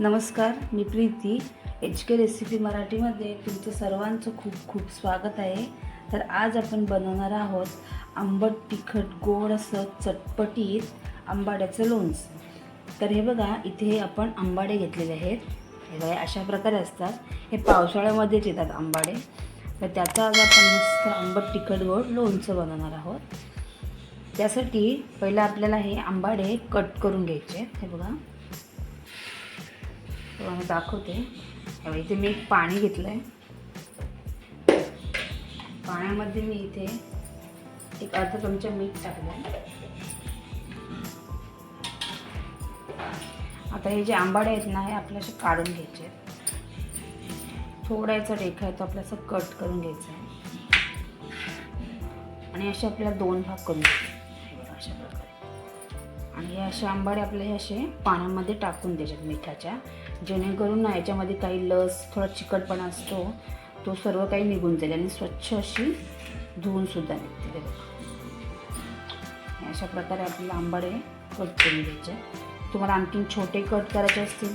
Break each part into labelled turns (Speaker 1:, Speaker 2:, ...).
Speaker 1: नमस्कार मी Preeti. H K recipe मराठीमध्ये तुमचं सर्वांचं खूप खूप स्वागत आहे. तर आज आपण बनवणार आहोत आंबट तिखट गोड असं चटपटीत आंबाड्याचं लोणचं. तर हे बघा इथे आपण आंबाडे घेतलेले आहेत. हे बघा अशा प्रकारे असतात. हे पावसाळ्यामध्येच येतात आंबाडे. तर त्याचा आज आपण मस्त आंबट तिखट गोड लोणचं बनवणार आहोत. त्यासाठी पहिलं आपल्याला हे आंबाडे कट करून घ्यायचे आहेत. हे बघा. तुम्हाला दाखवते. इथे मी एक पाणी घेतलं आहे पाण्यामध्ये मी इथे एक अर्धा चमचा मीठ टाकलं आहे आता हे जे आंबाडे आहेत ना हे आपल्या असे काढून घ्यायचे आहेत. थोडा याचा रेखा आहे तो आपल्याला असं कट करून घ्यायचा आहे. आणि असे आपल्याला दोन भाग करून घ्यायचे हे अशा प्रकारे. आणि हे असे आंबाडे आपले हे असे पाण्यामध्ये टाकून द्यायचे मिठाच्या. जेणेकरून ना याच्यामध्ये काही लस थोडा चिकटपणा असतो. तो सर्व काही निघून जाईल आणि स्वच्छ अशी धुवून सुद्धा निघते बघा. अशा प्रकारे आपल्याला आंबाडे कट करून घ्यायचे. तुम्हाला आणखीन छोटे कट करायचे असतील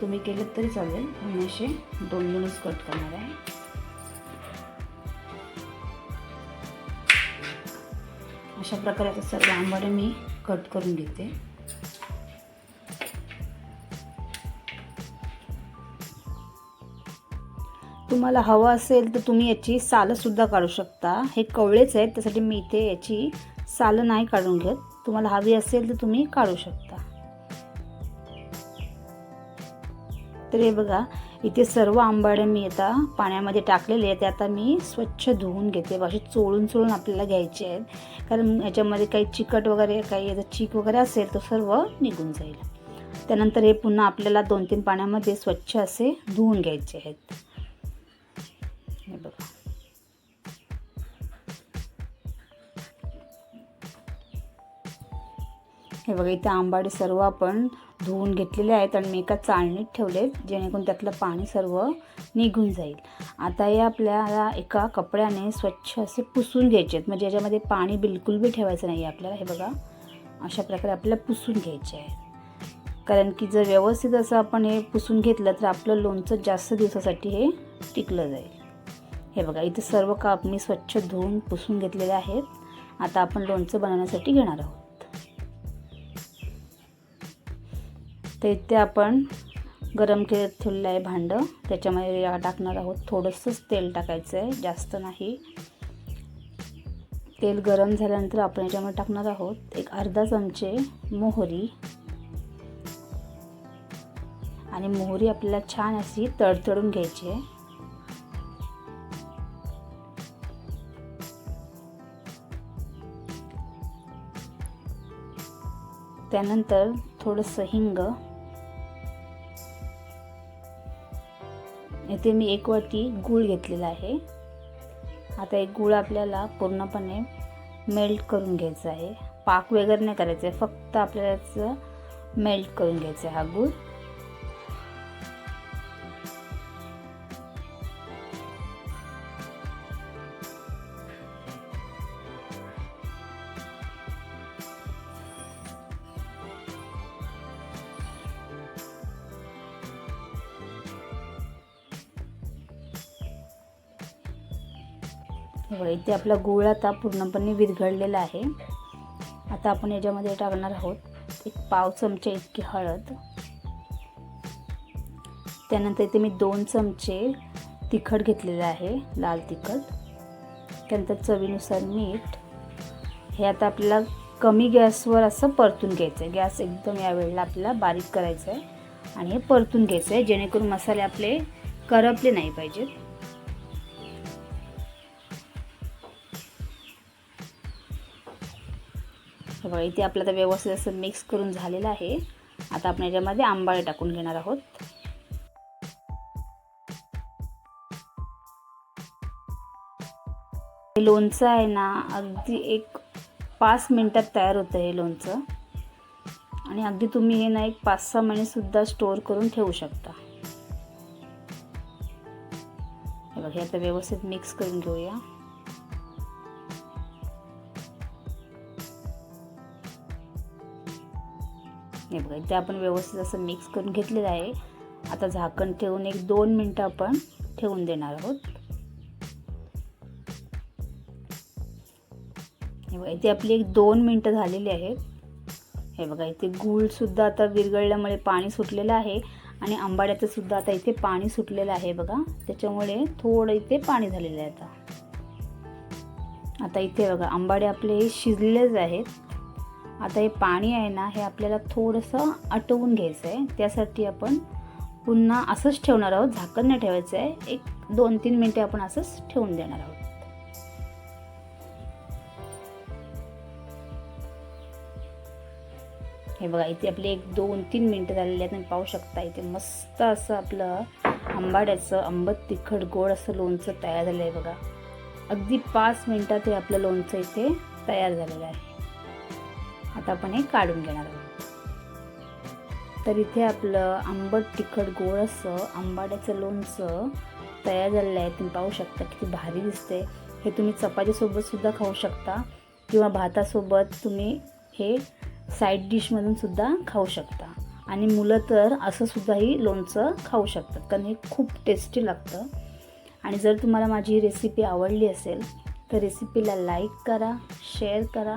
Speaker 1: तुम्ही केले तरी चालेल. मी असे दोन दोनच कट करणार आहे. अशा प्रकारे आता सर्व आंबाडे मी कट करून घेते. तुम्हाला हवं असेल तर तुम्ही याची सालंसुद्धा काढू शकता. हे कवळेच आहेत त्यासाठी मी इथे याची सालं नाही काढून घेत. तुम्हाला हवी असेल तर तुम्ही काढू शकता. तर हे बघा इथे सर्व आंबाडे मी आता पाण्यामध्ये टाकलेले आहेत. ते आता मी स्वच्छ धुवून घेते. असे चोळून चोळून आपल्याला घ्यायचे आहेत. कारण याच्यामध्ये काही चिकट वगैरे काही याचा चीक वगैरे असेल तो सर्व निघून जाईल. त्यानंतर हे पुन्हा आपल्याला दोन तीन पाण्यामध्ये स्वच्छ असे धुवून घ्यायचे आहेत. हे बघा. हे बघा इथे आंबाडे सर्व आपण धुवून घेतलेले आहेत आणि मी एका चाळणीत ठेवले जेणेकरून त्यातलं पाणी सर्व निघून जाईल. आता हे आपल्याला एका कपड्याने स्वच्छ असे पुसून घ्यायचे आहेत. म्हणजे याच्यामध्ये पाणी बिलकुल बी ठेवायचं नाही आहे आपल्याला. हे बघा अशा प्रकारे आपल्याला पुसून घ्यायचे आहे कारण की जर व्यवस्थित असं आपण हे पुसून घेतलं तर आपलं लोणचं जास्त दिवसासाठी हे टिकलं जाईल. हे बघा इथे सर्व काप मी स्वच्छ धुवून पुसून घेतलेले आहेत. आता आपण लोणचं बनवण्यासाठी घेणार आहोत. तर इथे आपण गरम के ठेवलेलं आहे भांडं. त्याच्यामध्ये टाकणार आहोत. थोडंसंच तेल टाकायचं आहे जास्त नाही. तेल गरम झाल्यानंतर आपण याच्यामध्ये टाकणार आहोत एक अर्धा चमचे मोहरी. आणि मोहरी आपल्याला छान अशी तडतडून घ्यायची आहे. त्यानंतर थोडंसं हिंग. इथे मी एक वाटी गूळ घेतलेला आहे. आता एक गूळ आपल्याला पूर्णपणे मेल्ट करून घ्यायचा आहे. पाक वगैरे नाही करायचं आहे फक्त आपल्याला मेल्ट करून घ्यायचं आहे हा गूळ. हे बघा इथे आपला गूळ आता पूर्णपणे विरघळलेला आहे. आता आपण याच्यामध्ये टाकणार आहोत एक पाव चमचे इतकी हळद. त्यानंतर इथे मी दोन चमचे तिखट घेतलेलं आहे लाल तिखट. त्यानंतर चवीनुसार मीठ. हे आता आपल्याला कमी गॅसवर असं परतून घ्यायचं आहे गॅस एकदम यावेळेला आपल्याला बारीक करायचं आहे आणि हे परतून घ्यायचं आहे जेणेकरून मसाले आपले करपले नाही पाहिजेत. हे बघा इथे आपलं आता व्यवस्थित असं मिक्स करून झालेलं आहे. आता आपण याच्यामध्ये आंबाळे टाकून घेणार आहोत. हे लोणचं आहे ना अगदी एक पाच मिनटात तयार होतं हे लोणचं. आणि अगदी तुम्ही हे ना एक पाच सहा महिनेसुद्धा स्टोअर करून ठेवू शकता. हे बघा हे आता व्यवस्थित मिक्स करून घेऊया. हे बघा. इथे आपण व्यवस्थित असं मिक्स करून घेतलेलं आहे. आता झाकण ठेवून एक दोन मिनटं आपण ठेवून देणार आहोत. हे बघा इथे आपली एक दोन मिनटं झालेली आहेत. हे बघा इथे गूळसुद्धा आता विरघळल्यामुळे पाणी सुटलेलं आहे आणि आंबाड्याचं सुद्धा आता इथे पाणी सुटलेलं आहे बघा. त्याच्यामुळे थोडं इथे पाणी झालेलं आहे आता. आता इथे बघा आंबाडे आपले शिजलेलेच आहेत. आता हे पाणी आहे ना हे आपल्याला थोडंसं आटवून घ्यायचं आहे त्यासाठी आपण पुन्हा असंच ठेवणार आहोत. झाकण नाही ठेवायचं आहे एक दोन तीन मिनटे आपण असंच ठेवून देणार आहोत. हे बघा इथे आपले एक दोन तीन मिनटं झालेली आहेत तुम्ही पाहू शकता इथे मस्त असं आपलं आंबाड्याचं आंबट तिखट गोड असं लोणचं तयार झालं आहे बघा. अगदी पाच मिनटात हे आपलं लोणचं इथे तयार झालेलं आहे. आता आपण हे काढून घेणार आहोत. तर इथे आपलं आंबट तिखट गोड असं आंबाड्याचं लोणचं तयार झालेलं आहे. तुम्ही पाहू शकता किती भारी दिसते हे तुम्ही चपातीसोबतसुद्धा खाऊ शकता किंवा भातासोबत तुम्ही हे साईड डिशमधूनसुद्धा खाऊ शकता. आणि मुलं तर असंसुद्धाही लोणचं खाऊ शकतात कारण हे खूप टेस्टी लागतं. आणि जर तुम्हाला माझी रेसिपी आवडली असेल तर रेसिपीला लाईक करा शेअर करा.